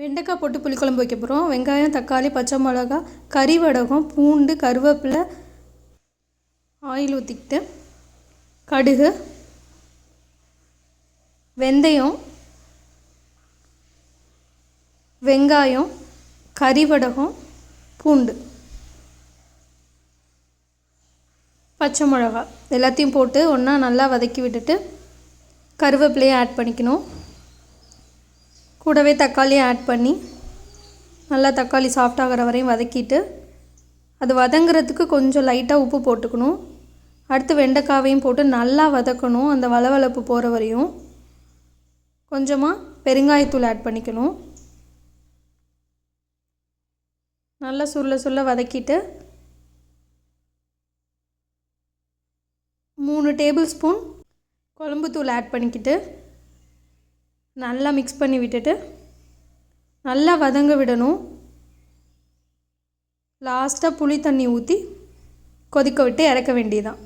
வெண்டைக்காய் போட்டு புளிக்குழம்பு வைக்க போகிறோம் வெங்காயம் தக்காளி பச்சை மிளகா கறி வடகம் பூண்டு கருவேப்பிலை ஆயில் ஊற்றிக்கிட்டு கடுகு வெந்தயம் வெங்காயம் கறி வடகம் பூண்டு பச்சை மிளகா எல்லாத்தையும் போட்டு ஒன்றா நல்லா வதக்கி விட்டுட்டு கருவேப்பிலையை ஆட் பண்ணிக்கணும். கூடவே தக்காளியை ஆட் பண்ணி நல்லா தக்காளி சாஃப்டாகிற வரையும் வதக்கிட்டு அது வதங்குறதுக்கு கொஞ்சம் லைட்டாக உப்பு போட்டுக்கணும். அடுத்து வெண்டைக்காவையும் போட்டு நல்லா வதக்கணும் அந்த வளவளப்பு போகிற வரையும். கொஞ்சமாக பெருங்காயத்தூள் ஆட் பண்ணிக்கணும். நல்லா சுருள சுருள வதக்கிட்டு மூணு டேபிள் ஸ்பூன் குழம்புத்தூள் ஆட் பண்ணிக்கிட்டு நல்லா மிக்ஸ் பண்ணி விட்டுட்டு நல்லா வதங்க விடணும். லாஸ்ட்டாக புளி தண்ணி ஊற்றி கொதிக்க விட்டு இறக்க வேண்டியதான்